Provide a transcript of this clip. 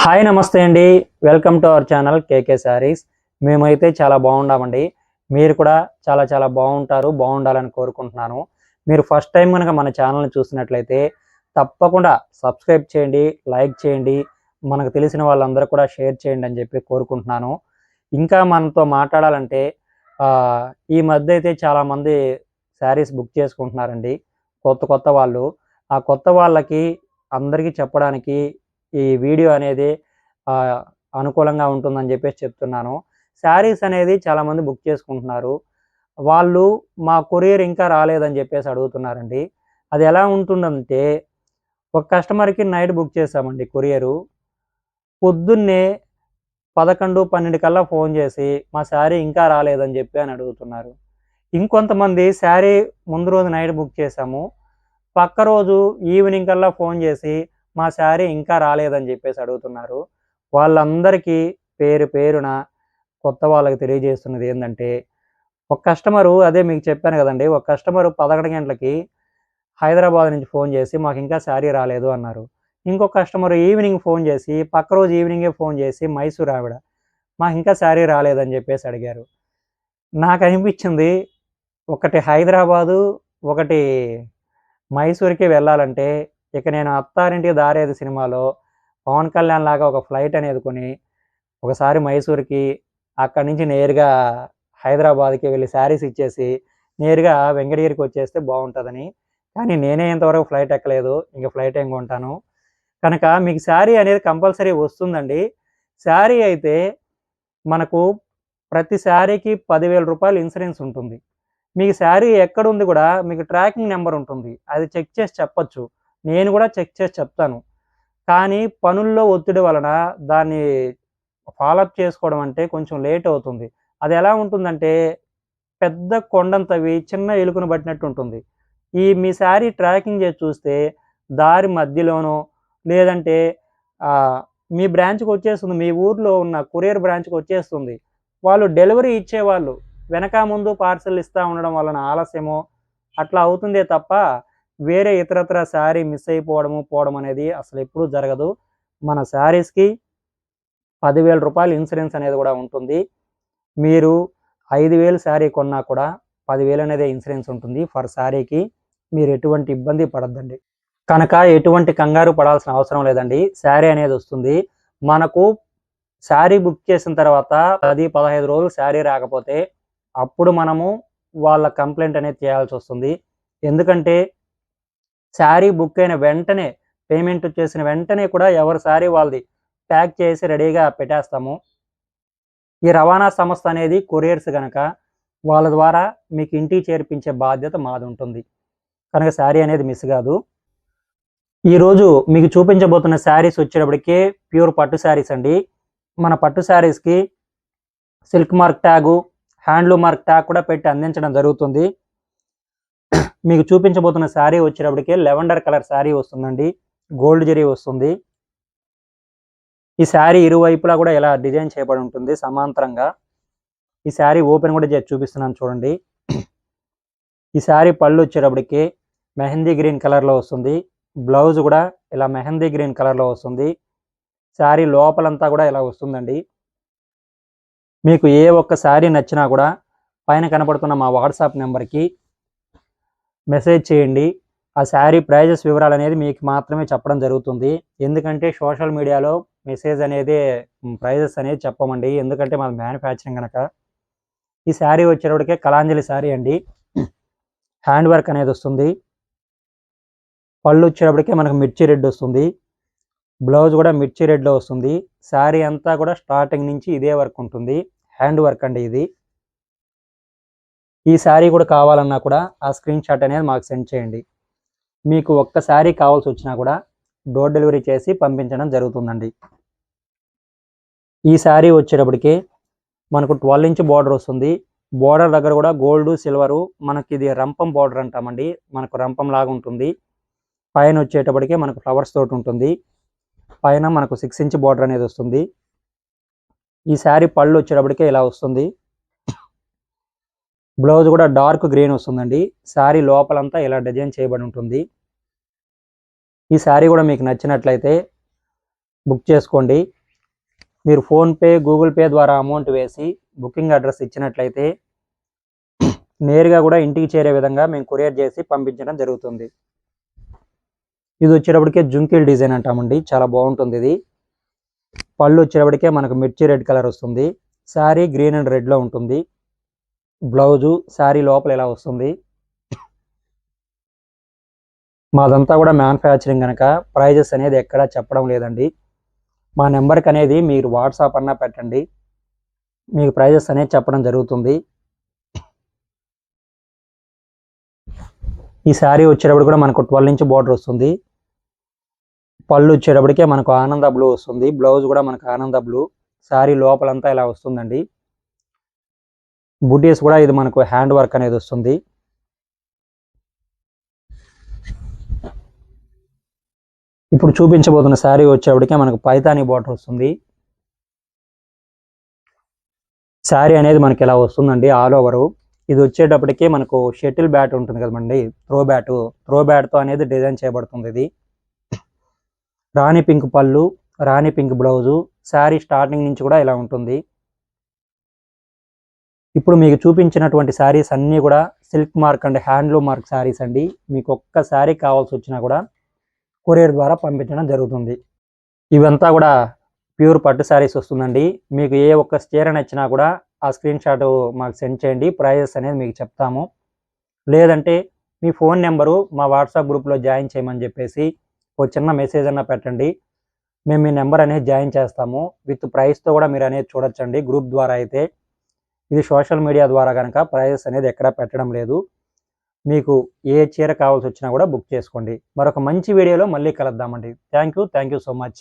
Hi నమస్తే అండి. Welcome to our channel KK saris. మేమైతే చాలా బాగున్నామండి మీరు కూడా చాలా చాలా బాగుంటారు బాగుండాలని కోరుకుంటున్నాను. మీరు ఫస్ట్ టైం కనుక మన ఛానల్ని చూసినట్లయితే తప్పకుండా సబ్స్క్రైబ్ చేయండి లైక్ చేయండి మనకు తెలిసిన వాళ్ళందరూ కూడా షేర్ చేయండి అని చెప్పి కోరుకుంటున్నాను. ఇంకా మనతో మాట్లాడాలంటే ఈ మధ్య అయితే చాలామంది శారీస్ బుక్ చేసుకుంటున్నారండి. కొత్త కొత్త వాళ్ళు. ఆ కొత్త వాళ్ళకి అందరికీ చెప్పడానికి ఈ వీడియో అనేది అనుకూలంగా ఉంటుందని చెప్పేసి చెప్తున్నాను. శారీస్ అనేది చాలామంది బుక్ చేసుకుంటున్నారు. వాళ్ళు మా కొరియర్ ఇంకా రాలేదని చెప్పేసి అడుగుతున్నారండి. అది ఎలా ఉంటుందంటే ఒక కస్టమర్కి నైట్ బుక్ చేసామండి కొరియరు. పొద్దున్నే పదకొండు పన్నెండు కల్లా ఫోన్ చేసి మా శారీ ఇంకా రాలేదని చెప్పి అని అడుగుతున్నారు. ఇంకొంతమంది శారీ ముందు రోజు నైట్ బుక్ చేసాము పక్క రోజు ఈవినింగ్ కల్లా ఫోన్ చేసి మా శారీ ఇంకా రాలేదని చెప్పేసి అడుగుతున్నారు. వాళ్ళందరికీ పేరు పేరున కొత్త వాళ్ళకి తెలియజేస్తున్నది ఏంటంటే ఒక కస్టమరు అదే మీకు చెప్పాను కదండి ఒక కస్టమరు పదకొండు గంటలకి హైదరాబాద్ నుంచి ఫోన్ చేసి మాకు ఇంకా శారీ రాలేదు అన్నారు. ఇంకొక కస్టమర్ ఈవినింగ్ ఫోన్ చేసి పక్క రోజు ఈవినింగే ఫోన్ చేసి మైసూర్ ఆవిడ మాకు ఇంకా శారీ రాలేదని చెప్పేసి అడిగారు. నాకు అనిపించింది ఒకటి హైదరాబాదు ఒకటి మైసూర్కి వెళ్ళాలంటే ఇక నేను అత్తారింటికి దారేది సినిమాలో పవన్ కళ్యాణ్ లాగా ఒక ఫ్లైట్ అనేది కొని ఒకసారి మైసూర్కి అక్కడి నుంచి నేరుగా హైదరాబాద్కి వెళ్ళి శారీస్ ఇచ్చేసి నేరుగా వెంకటగిరికి వచ్చేస్తే బాగుంటుందని. కానీ నేనే ఇంతవరకు ఫ్లైట్ ఎక్కలేదు. ఇంకా ఫ్లైట్ ఏం కొంటాను? కనుక మీకు శారీ అనేది కంపల్సరీ వస్తుందండి. శారీ అయితే మనకు ప్రతి శారీకి పదివేల రూపాయలు ఇన్సూరెన్స్ ఉంటుంది. మీకు శారీ ఎక్కడుంది కూడా మీకు ట్రాకింగ్ నెంబర్ ఉంటుంది. అది చెక్ చేసి చెప్పొచ్చు. నేను కూడా చెక్ చేసి చెప్తాను. కానీ పనుల్లో ఒత్తిడి వలన దాన్ని ఫాలోఅప్ చేసుకోవడం అంటే కొంచెం లేట్ అవుతుంది. అది ఎలా ఉంటుందంటే పెద్ద కొండంతవి చిన్న ఎలుకను పట్టినట్టు ఉంటుంది. ఈ మీ శారీ ట్రాకింగ్ చేసి చూస్తే దారి మధ్యలోనో లేదంటే మీ బ్రాంచ్కి వచ్చేస్తుంది. మీ ఊర్లో ఉన్న కొరియర్ బ్రాంచ్కి వచ్చేస్తుంది. వాళ్ళు డెలివరీ ఇచ్చేవాళ్ళు. వెనక ముందు పార్సల్ ఇస్తూ ఉండడం వలన ఆలస్యమో అట్లా అవుతుందే తప్ప వేరే ఇతరత్ర శారీ మిస్ అయిపోవడము పోవడం అనేది అసలు ఎప్పుడూ జరగదు. మన శారీస్కి పదివేల రూపాయలు ఇన్సూరెన్స్ అనేది కూడా ఉంటుంది. మీరు ఐదు వేలు శారీ కొన్నా కూడా పదివేలు అనేది ఇన్సూరెన్స్ ఉంటుంది ఫర్ శారీకి. మీరు ఎటువంటి ఇబ్బంది పడద్దండి. కనుక ఎటువంటి కంగారు పడాల్సిన అవసరం లేదండి. శారీ అనేది వస్తుంది. మనకు శారీ బుక్ చేసిన తర్వాత పది పదహైదు రోజులు శారీ రాకపోతే అప్పుడు మనము వాళ్ళ కంప్లైంట్ అనేది చేయాల్సి వస్తుంది. ఎందుకంటే శారీ బుక్ అయిన వెంటనే పేమెంట్ చేసిన వెంటనే కూడా ఎవరి శారీ వాళ్ళది ప్యాక్ చేసి రెడీగా పెట్టేస్తాము. ఈ రవాణా సంస్థ అనేది కొరియర్స్ కనుక వాళ్ళ ద్వారా మీకు ఇంటికి చేర్పించే బాధ్యత మాది ఉంటుంది. కనుక శారీ అనేది మిస్ కాదు. ఈరోజు మీకు చూపించబోతున్న శారీస్ వచ్చేటప్పటికే ప్యూర్ పట్టు శారీస్ అండి. మన పట్టు శారీస్కి silk mark tag handloom mark tag కూడా పెట్టి అందించడం జరుగుతుంది. మీకు చూపించబోతున్న శారీ వచ్చేటప్పటికే లెవెండర్ కలర్ శారీ వస్తుందండి. గోల్డ్ జరీ వస్తుంది. ఈ శారీ ఇరువైపులా కూడా ఇలా డిజైన్ చేయబడి ఉంటుంది సమాంతరంగా. ఈ శారీ ఓపెన్ కూడా చేసి చూపిస్తున్నాను చూడండి. ఈ శారీ పళ్ళు వచ్చేటప్పటికి మెహందీ గ్రీన్ కలర్లో వస్తుంది. బ్లౌజ్ కూడా ఇలా మెహందీ గ్రీన్ కలర్లో వస్తుంది. శారీ లోపలంతా కూడా ఇలా వస్తుందండి. మీకు ఏ ఒక్క శారీ నచ్చినా కూడా పైన కనపడుతున్న మా వాట్సాప్ నెంబర్కి మెసేజ్ చేయండి. ఆ శారీ ప్రైజెస్ వివరాలు అనేది మీకు మాత్రమే చెప్పడం జరుగుతుంది. ఎందుకంటే సోషల్ మీడియాలో మెసేజ్ అనేది ప్రైజెస్ అనేది చెప్పమండి. ఎందుకంటే మాది మ్యానుఫ్యాక్చరింగ్ కనుక ఈ శారీ వచ్చేటప్పటికే కలాంజలి శారీ అండి. హ్యాండ్ వర్క్ అనేది వస్తుంది. పళ్ళు వచ్చేటప్పటికే మనకు మిర్చి రెడ్ వస్తుంది. బ్లౌజ్ కూడా మిర్చి రెడ్లో వస్తుంది. శారీ అంతా కూడా స్టార్టింగ్ నుంచి ఇదే వర్క్ ఉంటుంది. హ్యాండ్ వర్క్ అండి ఇది. ఈ శారీ కూడా కావాలన్నా కూడా ఆ స్క్రీన్ షాట్ అనేది మాకు సెండ్ చేయండి. మీకు ఒక్క శారీ కావాల్సి వచ్చినా కూడా డోర్ డెలివరీ చేసి పంపించడం జరుగుతుందండి. ఈ శారీ వచ్చేటప్పటికి మనకు ట్వెల్వ్ ఇంచ్ బార్డర్ వస్తుంది. బార్డర్ దగ్గర కూడా గోల్డ్ సిల్వరు మనకి ఇది రంపం బార్డర్ అంటామండి. మనకు రంపం లాగా ఉంటుంది. పైన వచ్చేటప్పటికి మనకు ఫ్లవర్స్ తోటి ఉంటుంది. పైన మనకు సిక్స్ ఇంచ్ బార్డర్ అనేది వస్తుంది. ఈ శారీ పళ్ళు వచ్చేటప్పటికే ఇలా వస్తుంది. బ్లౌజ్ కూడా డార్క్ గ్రీన్ వస్తుందండి. శారీ లోపలంతా ఇలా డిజైన్ చేయబడి ఉంటుంది. ఈ శారీ కూడా మీకు నచ్చినట్లయితే బుక్ చేసుకోండి. మీరు ఫోన్పే గూగుల్ పే ద్వారా అమౌంట్ వేసి బుకింగ్ అడ్రస్ ఇచ్చినట్లయితే నేరుగా కూడా ఇంటికి చేరే విధంగా మేము కొరియర్ చేసి పంపించడం జరుగుతుంది. ఇది వచ్చేటప్పటికే జుంకిల్ డిజైన్ అంటామండి. చాలా బాగుంటుంది ఇది. పళ్ళు వచ్చేటప్పటికే మనకు మిర్చి రెడ్ కలర్ వస్తుంది. శారీ గ్రీన్ అండ్ రెడ్లో ఉంటుంది. బ్లౌజు శారీ లోపల ఇలా వస్తుంది? మాదంతా కూడా మ్యానుఫ్యాక్చరింగ్ కనుక ప్రైజెస్ అనేది ఎక్కడా చెప్పడం లేదండి. మా నెంబర్కి అనేది మీరు వాట్సాప్ అన్నా పెట్టండి. మీకు ప్రైజెస్ అనేది చెప్పడం జరుగుతుంది. ఈ శారీ వచ్చేటప్పుడు కూడా మనకు ట్వెల్వ్ ఇంచ్ బార్డర్ వస్తుంది. పళ్ళు వచ్చేటప్పటికే మనకు ఆనంద బ్లూ వస్తుంది. బ్లౌజ్ కూడా మనకు ఆనంద బ్లూ. శారీ లోపలంతా ఇలా వస్తుందండి? బుటీస్ కూడా ఇది మనకు హ్యాండ్ వర్క్ అనేది వస్తుంది. ఇప్పుడు చూపించబోతున్న శారీ వచ్చేప్పటికే మనకు పైతాని బార్డర్ వస్తుంది. శారీ అనేది మనకి ఇలా వస్తుందండి ఆల్ ఓవరు. ఇది వచ్చేటప్పటికి మనకు షటిల్ బ్యాట్ ఉంటుంది కదండి త్రో బ్యాట్. త్రో బ్యాట్తో అనేది డిజైన్ చేయబడుతుంది ఇది. రాణి పింక్ పళ్ళు rani pink blouse. Sari starting నుంచి కూడా ఇలా ఉంటుంది. ఇప్పుడు మీకు చూపించినటువంటి శారీస్ అన్నీ కూడా silk mark and handloom mark saris అండి. మీకు ఒక్క శారీ కావాల్సి వచ్చినా కూడా కొరియర్ ద్వారా పంపించడం జరుగుతుంది. ఇవంతా కూడా ప్యూర్ పట్టు శారీస్ వస్తుందండి. మీకు ఏ ఒక్క చీర నచ్చినా కూడా ఆ స్క్రీన్ షాట్ మాకు సెండ్ చేయండి. ప్రైజెస్ అనేది మీకు చెప్తాము. లేదంటే మీ ఫోన్ నెంబరు మా వాట్సాప్ గ్రూప్లో జాయిన్ చేయమని చెప్పేసి ఒక చిన్న మెసేజ్ అన్న పెట్టండి. మేము మీ నెంబర్ అనేది జాయిన్ చేస్తాము. విత్ ప్రైస్తో కూడా మీరు అనేది చూడొచ్చండి. గ్రూప్ ద్వారా అయితే ఇది సోషల్ మీడియా ద్వారా కనుక ప్రైజెస్ అనేది ఎక్కడా పెట్టడం లేదు. మీకు ఏ చీర కావాల్సి వచ్చినా కూడా బుక్ చేసుకోండి. మరొక మంచి వీడియోలో మళ్ళీ కలుద్దామండి. Thank you. Thank you so much.